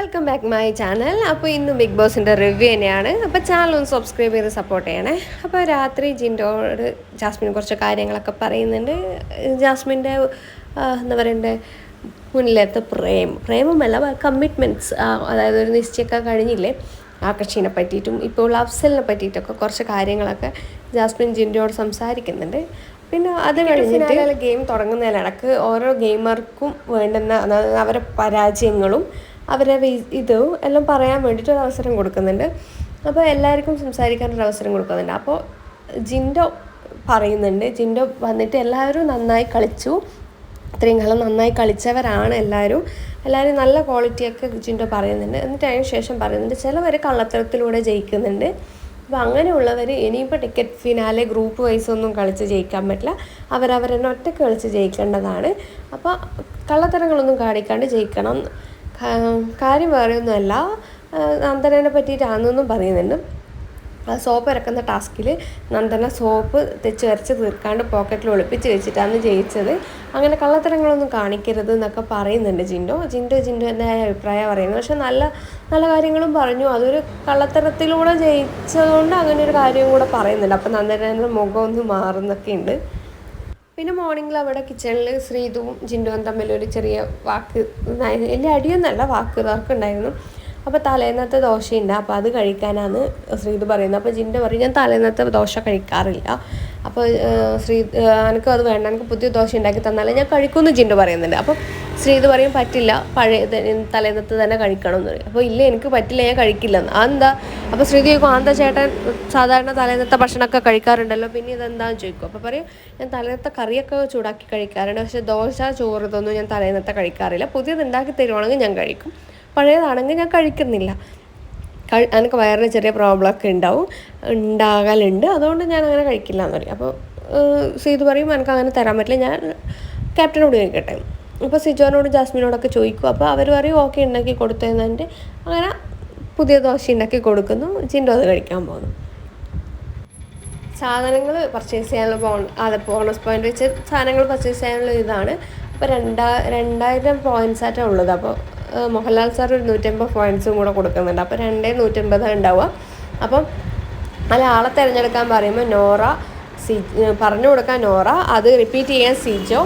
Welcome back my channel അപ്പോൾ ഇന്ന് big ബോസിന്റെ റിവ്യൂ തന്നെയാണ്. അപ്പോൾ ചാനൽ ഒന്ന് സബ്സ്ക്രൈബ് ചെയ്ത് സപ്പോർട്ട് ചെയ്യണേ. അപ്പോൾ രാത്രി ജിൻഡോട് ജാസ്മിൻ കുറച്ച് കാര്യങ്ങളൊക്കെ പറയുന്നുണ്ട്. ജാസ്മിന്റെ എന്താ പറയണ്ടേ മുന്നിലത്തെ പ്രേമം. പ്രേമമല്ല കമ്മിറ്റ്മെന്റ്സ് അതായത് ഒരു നിശ്ചയമൊക്കെ കഴിഞ്ഞില്ലേ? ആകർഷിനെ പറ്റിയിട്ടും ഇപ്പോൾ അഫ്സലിനെ പറ്റിയിട്ടൊക്കെ കുറച്ച് കാര്യങ്ങളൊക്കെ ജാസ്മിൻ ജിൻഡോട് സംസാരിക്കുന്നുണ്ട്. പിന്നെ അത് കഴിഞ്ഞിട്ട് ഗെയിം തുടങ്ങുന്നതിനിടക്ക് ഓരോ ഗെയിമർക്കും വേണ്ടുന്ന അതായത് അവരെ പരാജയങ്ങളും അവരെ ഇതും എല്ലാം പറയാൻ വേണ്ടിയിട്ട് ഒരു അവസരം കൊടുക്കുന്നുണ്ട്. അപ്പോൾ എല്ലാവർക്കും സംസാരിക്കാനൊരു അവസരം കൊടുക്കുന്നുണ്ട്. അപ്പോൾ ജിൻഡോ പറയുന്നുണ്ട്. ജിൻഡോ വന്നിട്ട് എല്ലാവരും നന്നായി കളിച്ചു. ഇത്രയും കാലം നന്നായി കളിച്ചവരാണ് എല്ലാവരും. എല്ലാവരും നല്ല ക്വാളിറ്റിയൊക്കെ ജിൻഡോ പറയുന്നുണ്ട്. എന്നിട്ട് അതിന് ശേഷം പറയുന്നുണ്ട് ചിലവർ കള്ളത്തരത്തിലൂടെ ജയിക്കുന്നുണ്ട്. അപ്പോൾ അങ്ങനെയുള്ളവർ ഇനിയിപ്പോൾ ടിക്കറ്റ് ഫിനാലെ ഗ്രൂപ്പ് വൈസ് ഒന്നും കളിച്ച് ജയിക്കാൻ പറ്റില്ല. അവരവരെന്നെ ഒറ്റ കളിച്ച് ജയിക്കേണ്ടതാണ്. അപ്പോൾ കള്ളത്തരങ്ങളൊന്നും കാണിക്കാണ്ട് ജയിക്കണം. കാര്യം വേറെയൊന്നുമല്ല നന്ദനനെ പറ്റിയിട്ടാണെന്നൊന്നും പറയുന്നുണ്ട്. ആ സോപ്പ് ഇറക്കുന്ന ടാസ്കിൽ നന്ദന സോപ്പ് തെച്ച് വരച്ച് തീർക്കാണ്ട് പോക്കറ്റിൽ ഒളിപ്പിച്ച് വെച്ചിട്ടാണ് ജയിച്ചത്. അങ്ങനെ കള്ളത്തരങ്ങളൊന്നും കാണിക്കരുത് എന്നൊക്കെ പറയുന്നുണ്ട് ജിൻഡോ. ജിൻഡോ ജിൻഡോ എന്റെ അഭിപ്രായം പറയുന്നത്? പക്ഷെ നല്ല നല്ല കാര്യങ്ങളും പറഞ്ഞു. അതൊരു കള്ളത്തരത്തിലൂടെ ജയിച്ചതുകൊണ്ട് അങ്ങനെ ഒരു കാര്യം കൂടെ പറയുന്നുണ്ട്. അപ്പം നന്ദനന്റെ മുഖം ഒന്ന് മാറുന്നൊക്കെ ഉണ്ട് പിന്നെ മോർണിംഗിൽ അവിടെ കിച്ചണിൽ ശ്രീതുവും ജിൻഡുവും ഒരു ചെറിയ വാക്ക്. വലിയ അടിയൊന്നല്ല വാക്ക് തർക്കുണ്ടായിരുന്നു അപ്പോൾ തലേന്നത്തെ ദോശയുണ്ട്. അപ്പോൾ അത് കഴിക്കാനാണ് ശ്രീതു പറയുന്നത്. അപ്പോൾ ജിൻഡ പറയും ഞാൻ തലേന്നത്തെ ദോശ കഴിക്കാറില്ല. അപ്പോൾ ശ്രീ എനിക്ക് അത് വേണ്ട. എനിക്ക് പുതിയ ദോശ ഉണ്ടാക്കി തന്നാലേ ഞാൻ കഴിക്കുമെന്ന് ജിൻഡു പറയുന്നുണ്ട്. അപ്പോൾ ശ്രീതു പറയും പറ്റില്ല പഴയ തലേന്നത്തെ തന്നെ കഴിക്കണം എന്ന് പറയും. അപ്പോൾ ഇല്ല എനിക്ക് പറ്റില്ല ഞാൻ കഴിക്കില്ല അതെന്താ? അപ്പോൾ സ്ത്രീ ചോദിക്കും ആന്താ ചേട്ടൻ സാധാരണ തലേന്നത്തെ ഭക്ഷണമൊക്കെ കഴിക്കാറുണ്ടല്ലോ? പിന്നെ ഇതെന്താന്ന് ചോദിക്കും. അപ്പോൾ പറയും ഞാൻ തലേന്നത്തെ കറിയൊക്കെ ചൂടാക്കി കഴിക്കാറുണ്ട് പക്ഷേ ദോശ ചോറ് ഇതൊന്നും ഞാൻ തലേന്നത്തെ കഴിക്കാറില്ല. പുതിയത് ഉണ്ടാക്കി തരുവാണെങ്കിൽ ഞാൻ കഴിക്കും. പഴയതാണെങ്കിൽ ഞാൻ കഴിക്കുന്നില്ല. കഴി എനിക്ക് വയറിന് ചെറിയ പ്രോബ്ലമൊക്കെ ഉണ്ടാവും ഉണ്ടാകലുണ്ട്. അതുകൊണ്ട് ഞാൻ അങ്ങനെ കഴിക്കില്ല എന്ന് പറയും അപ്പോൾ സീത് പറയും എനിക്ക് അങ്ങനെ തരാൻ പറ്റില്ല. ഞാൻ ക്യാപ്റ്റനോട് ചോദിക്കട്ടെ. അപ്പോൾ സിജോനോട് ജാസ്മിനോടൊക്കെ ചോദിക്കും. അപ്പോൾ അവർ പറയും ഓക്കെ ഉണ്ടാക്കി കൊടുത്തതെന്നിട്ട് അങ്ങനെ പുതിയ ദോശ ഉണ്ടാക്കി കൊടുക്കുന്നു. ചിൻഡോ അത് കഴിക്കാൻ പോകുന്നു സാധനങ്ങൾ പർച്ചേസ് ചെയ്യാനുള്ള ബോൺ അത് ബോണസ് പോയിന്റ് വെച്ച് സാധനങ്ങൾ പർച്ചേസ് ചെയ്യാനുള്ള ഇതാണ്. അപ്പോൾ രണ്ടാ രണ്ടായിരം പോയിന്റ്സ് ആയിട്ടാണ് ഉള്ളത്. അപ്പോൾ മോഹൻലാൽ സാർ ഒരു നൂറ്റമ്പത് പോയിന്റ്സും കൂടെ കൊടുക്കുന്നുണ്ട്. അപ്പോൾ രണ്ടേ നൂറ്റമ്പതാണ് ഉണ്ടാവുക അപ്പം അല്ല ആളെ തിരഞ്ഞെടുക്കാൻ പറയുമ്പോൾ നോറ സി പറഞ്ഞു കൊടുക്കാൻ നോറ അത് റിപ്പീറ്റ് ചെയ്യാൻ സിജോ.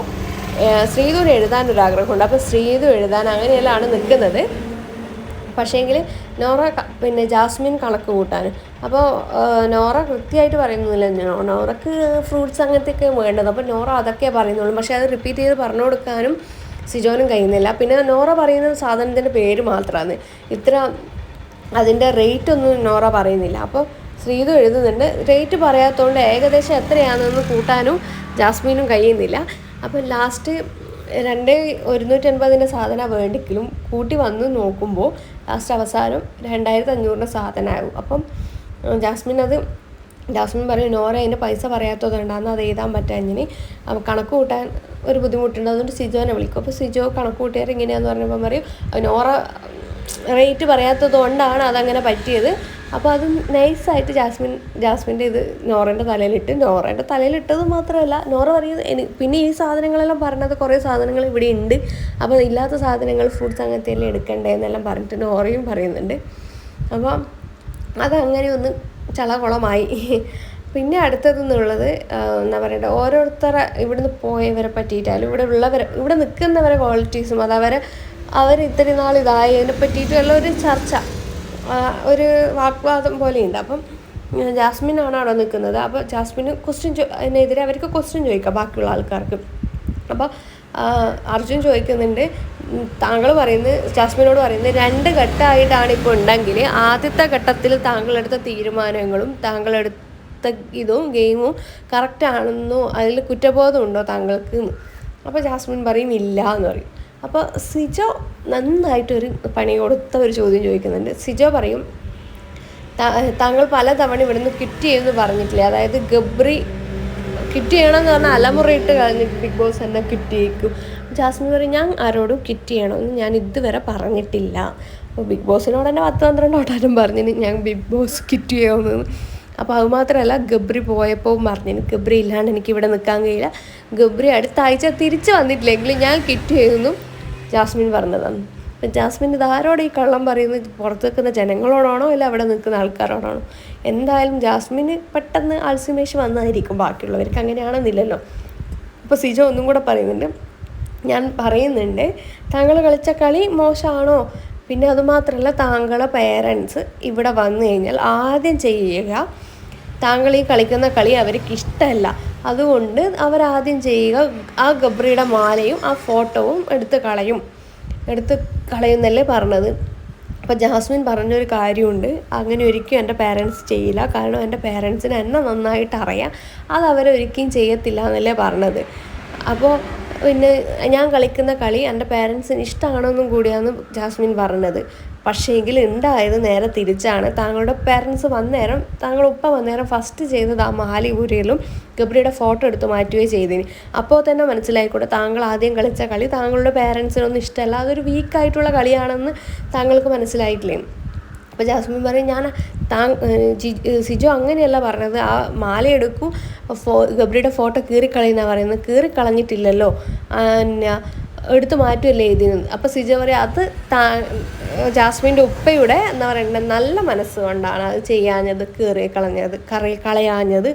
ശ്രീധുവിന് എഴുതാൻ ഒരു ആഗ്രഹമുണ്ട് അപ്പോൾ ശ്രീധു എഴുതാൻ അങ്ങനെയെല്ലാമാണ് നിൽക്കുന്നത്. പക്ഷേങ്കിൽ നോറ പിന്നെ ജാസ്മിൻ കണക്ക് കൂട്ടാൻ. അപ്പോൾ നോറ കൃത്യമായിട്ട് പറയുന്നില്ല നോറക്ക് ഫ്രൂട്ട്സ് അങ്ങനത്തെയൊക്കെ വേണ്ടത്. അപ്പോൾ നോറ അതൊക്കെ പറയുന്നുള്ളൂ. പക്ഷേ അത് റിപ്പീറ്റ് ചെയ്ത് പറഞ്ഞു കൊടുക്കാനും സിജോനും കഴിയുന്നില്ല. പിന്നെ നോറ പറയുന്ന സാധനത്തിന്റെ പേര് മാത്രമാണ്. ഇത്ര അതിന്റെ റേറ്റ് ഒന്നും നോറ പറയുന്നില്ല. അപ്പോൾ ശ്രീതു എഴുതുന്നുണ്ട്. റേറ്റ് പറയാത്തതുകൊണ്ട് ഏകദേശം എത്രയാണെന്ന് കൂട്ടാനും ജാസ്മിനും കഴിയുന്നില്ല. അപ്പോൾ ലാസ്റ്റ് രണ്ട് ഒരുന്നൂറ്റൻപതിന്റെ സാധനം വേണ്ടിക്കലും കൂട്ടി വന്ന് നോക്കുമ്പോൾ ലാസ്റ്റ് അവസാനം രണ്ടായിരത്തി അഞ്ഞൂറിന്റെ സാധനമാകും അപ്പം ജാസ്മിൻ അത് ജാസ്മിൻ പറയും നോറ അതിന്റെ പൈസ പറയാത്തതുകൊണ്ടാണ് അത് എഴുതാൻ പറ്റാഞ്ഞിന് അപ്പോൾ കണക്ക് കൂട്ടാൻ ഒരു ബുദ്ധിമുട്ടുണ്ട്. അതുകൊണ്ട് സിജോനെ വിളിക്കും. അപ്പോൾ സിജോ കണക്ക് കൂട്ടിയാൽ ഇങ്ങനെയാന്ന് പറഞ്ഞപ്പോൾ പറയും നോറ റേറ്റ് പറയാത്തത് കൊണ്ടാണ് അതങ്ങനെ പറ്റിയത്. അപ്പോൾ അത് നൈസായിട്ട് ജാസ്മിൻ ജാസ്മിന്റെ ഇത് നോറേന്റെ തലയിലിട്ട് നോറേന്റെ തലയിലിട്ടത് മാത്രമല്ല നോറ പറയുന്നത് പിന്നെ ഈ സാധനങ്ങളെല്ലാം പറഞ്ഞത് കുറേ സാധനങ്ങൾ ഇവിടെ ഉണ്ട് അപ്പോൾ ഇല്ലാത്ത സാധനങ്ങൾ ഫ്രൂട്ട്സ് അങ്ങനത്തെ എല്ലാം എടുക്കണ്ടേ എന്നെല്ലാം പറഞ്ഞിട്ട് നോറയും പറയുന്നുണ്ട്. അപ്പം അതങ്ങനെ ഒന്ന് ചളകുളമായി. പിന്നെ അടുത്തതെന്നുള്ളത് എന്താ പറയണ്ടേ ഓരോരുത്തരെ ഇവിടുന്ന് പോയവരെ പറ്റിയിട്ടാലും ഇവിടെ ഉള്ളവരെ ഇവിടെ നിൽക്കുന്നവരെ ക്വാളിറ്റീസും അതവരെ അവർ ഇത്രയും നാൾ ഇതായതിനെ പറ്റിയിട്ടുള്ള ഒരു ചർച്ച. ഒരു വാഗ്വാദം പോലെയുണ്ട്. അപ്പം ജാസ്മിൻ ആണ് അവിടെ നിൽക്കുന്നത്. അപ്പോൾ ജാസ്മിൻ ക്വസ്റ്റ്യൻ ചോ അതിനെതിരെ അവർക്ക് ക്വസ്റ്റ്യൻ ചോദിക്കാം ബാക്കിയുള്ള ആൾക്കാർക്ക്. അപ്പോൾ അർജുൻ ചോദിക്കുന്നുണ്ട് താങ്കൾ പറയുന്നത് ജാസ്മിനോട് പറയുന്നത് രണ്ട് ഘട്ടമായിട്ടാണ് ഇപ്പോൾ ഉണ്ടെങ്കിൽ ആദ്യത്തെ ഘട്ടത്തിൽ താങ്കളെടുത്ത തീരുമാനങ്ങളും താങ്കളെടുത്ത ഇതും ഗെയിമും കറക്റ്റ് ആണെന്നോ അതിൽ കുറ്റബോധമുണ്ടോ താങ്കൾക്ക് അപ്പോൾ ജാസ്മിൻ പറയും ഇല്ല എന്ന് പറയും. അപ്പോൾ സിജോ നന്നായിട്ടൊരു പണി കൊടുത്ത ഒരു ചോദ്യം ചോദിക്കുന്നുണ്ട്. സിജോ പറയും "താ- താങ്കൾ പലതവണ ഇവിടുന്ന് കിറ്റ് ചെയ്തെന്ന് പറഞ്ഞിട്ടില്ലേ? അതായത് ഗബ്രി കിറ്റ് ചെയ്യണമെന്ന് പറഞ്ഞാൽ അലമുറയിട്ട് കളഞ്ഞിട്ട് ബിഗ് ബോസ് എന്നെ കിറ്റ് ചെയ്യിക്കും ജാസ്മിൻ പറയും ഞാൻ ആരോടും കിറ്റ് ചെയ്യണമെന്ന് ഞാൻ ഇതുവരെ പറഞ്ഞിട്ടില്ല. അപ്പോൾ ബിഗ് ബോസിനോട് തന്നെ പത്ത് പന്ത്രണ്ട് വട്ടാലും പറഞ്ഞിന് ഞാൻ ബിഗ് ബോസ് കിറ്റ് ചെയ്യാമെന്ന് അപ്പോൾ അത് മാത്രമല്ല ഗബ്രി പോയപ്പോൾ പറഞ്ഞിന് ഗബ്രി ഇല്ലാണ്ട് എനിക്ക് ഇവിടെ നിൽക്കാൻ കഴിയില്ല. ഗബ്രി അടുത്ത ആഴ്ച തിരിച്ച് വന്നിട്ടില്ലെങ്കിലും ഞാൻ കിറ്റ് ചെയ്യുന്നു ജാസ്മിൻ പറഞ്ഞതാണ്. അപ്പം ജാസ്മിൻ ഇതാരോട് ഈ കള്ളം പറയുന്നത്? പുറത്ത് നിൽക്കുന്ന ജനങ്ങളോടാണോ അല്ല അവിടെ നിൽക്കുന്ന ആൾക്കാരോടാണോ? എന്തായാലും ജാസ്മിന് പെട്ടെന്ന് ആൾസിമേഷൻ വന്നായിരിക്കും ബാക്കിയുള്ളവർക്ക്. അങ്ങനെയാണെന്നില്ലല്ലോ. അപ്പോൾ സിജോ ഒന്നും കൂടെ പറയുന്നുണ്ട്. ഞാൻ പറയുന്നുണ്ട് താങ്കൾ കളിച്ച കളി മോശമാണോ? പിന്നെ അതുമാത്രമല്ല താങ്കളെ പേരൻസ് ഇവിടെ വന്നു കഴിഞ്ഞാൽ ആദ്യം ചെയ്യുക താങ്കൾ ഈ കളിക്കുന്ന കളി അവർക്ക് ഇഷ്ടമല്ല. അതുകൊണ്ട് അവരാദ്യം ചെയ്യുക ആ ഗബ്രിയുടെ മാലയും ആ ഫോട്ടോവും എടുത്ത് കളയും. എടുത്ത് കളയുന്നല്ലേ പറഞ്ഞത്. അപ്പോൾ ജാസ്മിൻ പറഞ്ഞൊരു കാര്യമുണ്ട്. അങ്ങനെ ഒരിക്കലും എന്റെ പേരൻസ് ചെയ്യില്ല. കാരണം എന്റെ പേരൻസിന് എന്നെ നന്നായിട്ട് അറിയാം. അത് അവരൊരിക്കലും ചെയ്യത്തില്ല എന്നല്ലേ പറഞ്ഞത്. അപ്പോൾ പിന്നെ ഞാൻ കളിക്കുന്ന കളി എന്റെ പേരൻസിന് ഇഷ്ടമാണെന്നും കൂടിയാണ് ജാസ്മിൻ പറഞ്ഞത്. പക്ഷേ എങ്കിൽ ഉണ്ടായത് നേരെ തിരിച്ചാണ്. താങ്കളുടെ പേരൻസ് വന്നേരം താങ്കളുടെ ഉപ്പ വന്നേരം ഫസ്റ്റ് ചെയ്തത് ആ മാലി ഊരിയലും ഗബ്രിയുടെ ഫോട്ടോ എടുത്ത് മാറ്റുകയും ചെയ്തിന്. അപ്പോൾ തന്നെ മനസ്സിലായിക്കൂടെ താങ്കൾ ആദ്യം കളിച്ച കളി താങ്കളുടെ പേരൻസിനൊന്നും ഇഷ്ടമല്ല. അതൊരു വീക്കായിട്ടുള്ള കളിയാണെന്ന് താങ്കൾക്ക് മനസ്സിലായിട്ടില്ലേ? അപ്പോൾ ജാസ്മിൻ പറയും ഞാൻ താ സിജോ അങ്ങനെയല്ല പറഞ്ഞത്. ആ മാല എടുക്കും ഫോ ഗബ്രിയുടെ ഫോട്ടോ കീറിക്കളയുന്നതാണ് പറയുന്നത്. കീറിക്കളഞ്ഞിട്ടില്ലല്ലോ. പിന്നെ എടുത്ത് മാറ്റുമല്ലേ ഇതിന് അപ്പോൾ സിജ പറയും അത് താ ജാസ്മിന്റെ ഉപ്പയുടെ എന്താ പറയുന്നത് നല്ല മനസ്സുകൊണ്ടാണ് അത് ചെയ്യാഞ്ഞത് കീറി കളഞ്ഞത് കറി കളയാഞ്ഞത്.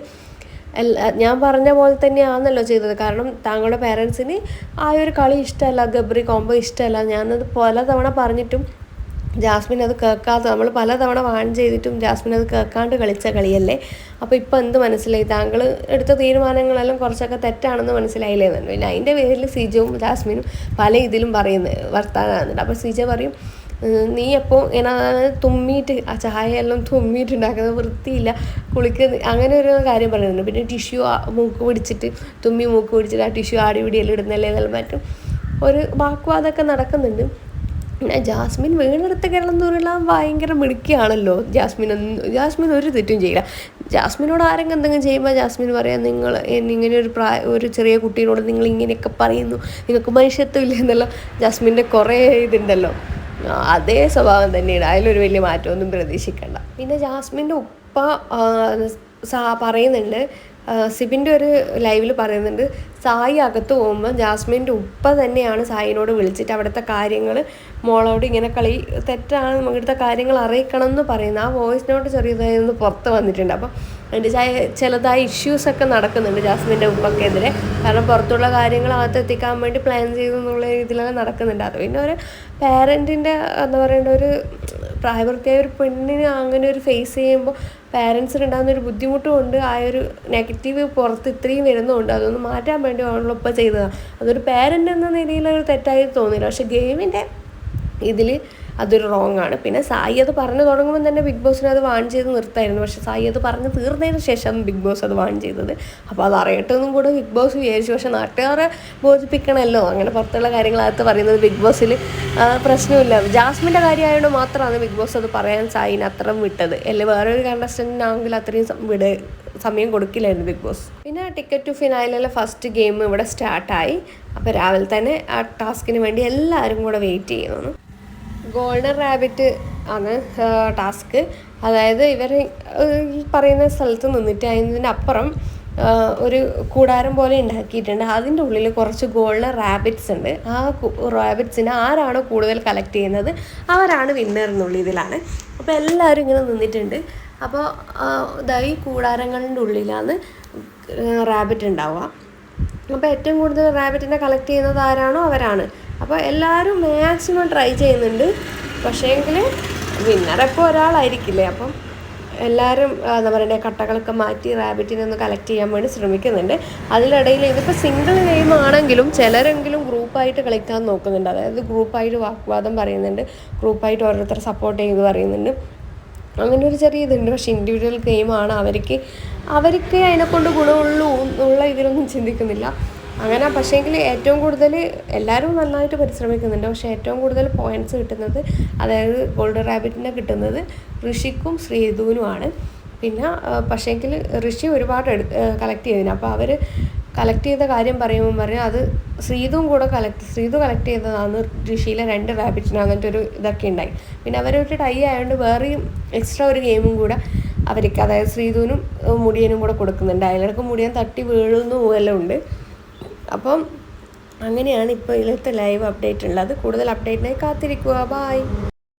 ഞാൻ പറഞ്ഞ പോലെ തന്നെയാണല്ലോ ചെയ്തത്. കാരണം താങ്കളുടെ പേരൻസിന് ആ ഒരു കളി ഇഷ്ടമല്ല ഗബ്രി കോംബോ ഇഷ്ടമല്ല. ഞാനത് പല തവണ പറഞ്ഞിട്ടും ജാസ്മിൻ അത് കേൾക്കാത്ത നമ്മൾ പലതവണ വാൺ ചെയ്തിട്ടും ജാസ്മിൻ അത് കേൾക്കാണ്ട് കളിച്ച കളിയല്ലേ? അപ്പോൾ ഇപ്പോൾ എന്ത് മനസ്സിലായി? താങ്കൾ എടുത്ത തീരുമാനങ്ങളെല്ലാം കുറച്ചൊക്കെ തെറ്റാണെന്ന് മനസ്സിലായില്ലേ? എന്നു പിന്നെ അതിന്റെ പേരിൽ സിജുവും ജാസ്മിനും പല ഇതിലും പറയുന്നത് വർത്താനാകുന്നുണ്ട് അപ്പോൾ സിജ പറയും നീ എപ്പോൾ എന്നാ തുമ്മിയിട്ട് ആ ചായയെല്ലാം എല്ലാം തുമ്മിയിട്ട് ഉണ്ടാക്കുന്നത് വൃത്തിയില്ല കുളിക്കുന്ന അങ്ങനെ ഒരു കാര്യം പറയുന്നുണ്ട് പിന്നെ ടിഷ്യൂ മൂക്ക് പിടിച്ചിട്ട് തുമ്മി മൂക്ക് പിടിച്ചിട്ട് ആ ടിഷ്യൂ ആടി പിടിയെല്ലാം ഇടുന്നല്ലേ? എന്നെല്ലാം മറ്റും ഒരു വാക്കുവാദമൊക്കെ നടക്കുന്നുണ്ട്. ജാസ്മിൻ വീണെടുത്ത് കേരളം തോറിലാൻ ഭയങ്കര മിടുക്കിയാണല്ലോ. ജാസ്മിൻ ജാസ്മിൻ ഒരു തെറ്റും ചെയ്യില്ല. ജാസ്മിനോട് ആരെങ്കിലും എന്തെങ്കിലും ചെയ്യുമ്പോൾ ജാസ്മിൻ പറയാം നിങ്ങൾ ഇങ്ങനെ ഒരു പ്രായ ഒരു ചെറിയ കുട്ടീനോട് നിങ്ങൾ ഇങ്ങനെയൊക്കെ പറയുന്നു. നിങ്ങൾക്ക് മനുഷ്യത്വം ഇല്ല എന്നല്ല ജാസ്മിന്റെ കുറേ ഇതുണ്ടല്ലോ. അതേ സ്വഭാവം തന്നെയാണ്. അതിലൊരു വലിയ മാറ്റമൊന്നും പ്രതീക്ഷിക്കണ്ട. പിന്നെ ജാസ്മിന്റെ ഉപ്പ പറയുന്നുണ്ട് സിബിന്റെ ഒരു ലൈവിൽ പറയുന്നുണ്ട് സായി അകത്ത് പോകുമ്പോൾ ജാസ്മിന്റെ ഉപ്പ തന്നെയാണ് സായിനോട് വിളിച്ചിട്ട് അവിടുത്തെ കാര്യങ്ങൾ മോളോട് ഇങ്ങനെ കളി തെറ്റാണ് ഇവിടുത്തെ കാര്യങ്ങൾ അറിയിക്കണം എന്ന് പറയുന്നത്. ആ വോയിസ് നോട്ട് ചെറിയതായിരുന്നു പുറത്ത് വന്നിട്ടുണ്ട്. അപ്പം അതിന്റെ ചിലതായ ഇഷ്യൂസൊക്കെ നടക്കുന്നുണ്ട് ജാസ്മിന്റെ ഉപ്പക്കെതിരെ കാരണം പുറത്തുള്ള കാര്യങ്ങൾ അകത്ത് എത്തിക്കാൻ വേണ്ടി പ്ലാൻ ചെയ്തു എന്നുള്ള രീതിയിലൊക്കെ നടക്കുന്നുണ്ട്. അത് പിന്നെ ഒരു പാരന്റിന്റെ എന്താ പറയേണ്ട ഒരു പ്രായപൂർത്തിയായ ഒരു പെണ്ണിന് അങ്ങനെ ഒരു ഫേസ് ചെയ്യുമ്പോൾ പാരൻസിന് ഉണ്ടാകുന്ന ഒരു ബുദ്ധിമുട്ടും ഉണ്ട് ആ ഒരു നെഗറ്റീവ് പുറത്ത് ഇത്രയും വരുന്നുണ്ട്. അതൊന്ന് മാറ്റാൻ വേണ്ടി ആണല്ലോ ഇപ്പം ചെയ്തതാണ് അതൊരു പാരന്റ് എന്ന നിലയിൽ ഒരു തെറ്റായി തോന്നില്ല പക്ഷെ ഗെയിമിന്റെ ഇതിൽ അതൊരു റോങ് ആണ്. പിന്നെ സായി അത് പറഞ്ഞു തുടങ്ങുമ്പോൾ തന്നെ ബിഗ് ബോസിന് അത് വാൺ ചെയ്ത് നിർത്തായിരുന്നു. പക്ഷേ സായി അത് പറഞ്ഞ് തീർന്നതിന് ശേഷം ബിഗ് ബോസ് അത് വാൺ ചെയ്തത്. അപ്പോൾ അത് അറിയട്ടെന്നും കൂടെ ബിഗ് ബോസ് വിചാരിച്ചു. പക്ഷേ നാട്ടുകാരെ ബോധിപ്പിക്കണമല്ലോ. അങ്ങനെ പുറത്തുള്ള കാര്യങ്ങളകത്ത് പറയുന്നത് ബിഗ് ബോസിൽ പ്രശ്നമില്ല. ജാസ്മിന്റെ കാര്യമായതുകൊണ്ട് മാത്രമാണ് ബിഗ് ബോസ് അത് പറയാൻ സായിന് അത്രയും വിട്ടത്. അല്ലെ? വേറൊരു കണ്ടസ്റ്റന്റിനാണെങ്കിൽ അത്രയും വിട സമയം കൊടുക്കില്ലായിരുന്നു ബിഗ് ബോസ് പിന്നെ ടിക്കറ്റ് ടു ഫിനാലിലെ ഫസ്റ്റ് ഗെയിം ഇവിടെ സ്റ്റാർട്ടായി അപ്പോൾ രാവിലെ തന്നെ ആ ടാസ്കിന് വേണ്ടി എല്ലാവരും കൂടെ വെയിറ്റ് ചെയ്യുന്നു. ഗോൾഡൻ റാബിറ്റ് ആണ് ടാസ്ക്. അതായത് ഇവർ പറയുന്ന സ്ഥലത്ത് നിന്നിട്ട് അതിന്റെ അപ്പുറം ഒരു കൂടാരം പോലെ ഉണ്ടാക്കിയിട്ടുണ്ട്. അതിന്റെ ഉള്ളിൽ കുറച്ച് ഗോൾഡൻ റാബിറ്റ്സ് ഉണ്ട്. ആ റാബിറ്റ്സിനെ ആരാണോ കൂടുതൽ കളക്ട് ചെയ്യുന്നത് അവരാണ് വിന്നർ എന്നുള്ള ഇതിലാണ്. അപ്പോൾ എല്ലാവരും ഇങ്ങനെ നിന്നിട്ടുണ്ട്. അപ്പോൾ ഇതായി കൂടാരങ്ങളുടെ ഉള്ളിലാണ് റാബിറ്റ് ഉണ്ടാവുക. അപ്പോൾ ഏറ്റവും കൂടുതൽ റാബിറ്റിനെ കളക്ട് ചെയ്യുന്നത് ആരാണോ അവരാണ്. അപ്പോൾ എല്ലാവരും മാക്സിമം ട്രൈ ചെയ്യുന്നുണ്ട്. പക്ഷേ എങ്കിൽ വിന്നർ എപ്പോൾ ഒരാളായിരിക്കില്ലേ? അപ്പം എല്ലാവരും എന്താ പറയുക കട്ടകളൊക്കെ മാറ്റി റാബിറ്റിനെ ഒന്ന് കളക്ട് ചെയ്യാൻ വേണ്ടി ശ്രമിക്കുന്നുണ്ട്. അതിനിടയിൽ ഇതിപ്പോൾ സിംഗിൾ ഗെയിം ആണെങ്കിലും ചിലരെങ്കിലും ഗ്രൂപ്പായിട്ട് കളിക്കാൻ നോക്കുന്നുണ്ട്. അതായത് ഗ്രൂപ്പായിട്ട് വാഗ്വാദം പറയുന്നുണ്ട്. ഗ്രൂപ്പായിട്ട് ഓരോരുത്തർ സപ്പോർട്ട് ചെയ്ത് പറയുന്നുണ്ട്. അങ്ങനെ ഒരു ചെറിയ ഇതുണ്ട്. പക്ഷേ ഇൻഡിവിജ്വൽ ഗെയിമാണ് അവർക്ക് അവർക്ക് അതിനെക്കൊണ്ട് ഗുണമുള്ളൂ എന്നുള്ള ഇതിലൊന്നും ചിന്തിക്കുന്നില്ല. അങ്ങനെ പക്ഷേങ്കിൽ ഏറ്റവും കൂടുതൽ എല്ലാവരും നന്നായിട്ട് പരിശ്രമിക്കുന്നുണ്ട്. പക്ഷേ ഏറ്റവും കൂടുതൽ പോയിന്റ്സ് കിട്ടുന്നത് അതായത് ഗോൾഡൻ റാബിറ്റിനെ കിട്ടുന്നത് ഋഷിക്കും ശ്രീധുവിനുമാണ് പിന്നെ പക്ഷേങ്കിൽ ഋഷി ഒരുപാട് കളക്ട് ചെയ്തിന് അപ്പോൾ അവർ കളക്ട് ചെയ്ത കാര്യം പറയുമ്പോൾ പറയും അത് ശ്രീതും കൂടെ കളക്ട് ശ്രീതു കളക്ട് ചെയ്തതാണ് ഋഷിയിലെ രണ്ട് റാബിറ്റിന് അങ്ങനത്തെ ഒരു ഇതൊക്കെ ഉണ്ടായി. പിന്നെ അവരൊരു ടൈ ആയതുകൊണ്ട് വേറെയും എക്സ്ട്രാ ഒരു ഗെയിമും കൂടെ അവർക്ക് അതായത് ശ്രീധുവിനും മുടിയനും കൂടെ കൊടുക്കുന്നുണ്ട്. അതിലിടക്ക് മുടിയൻ തട്ടി വീഴുന്നു എല്ലാം ഉണ്ട്. അപ്പം അങ്ങനെയാണ് ഇപ്പോൾ ഇതിലത്തെ ലൈവ് അപ്ഡേറ്റ് ഉള്ളത്. കൂടുതൽ അപ്ഡേറ്റിനായി കാത്തിരിക്കുക. ബായ്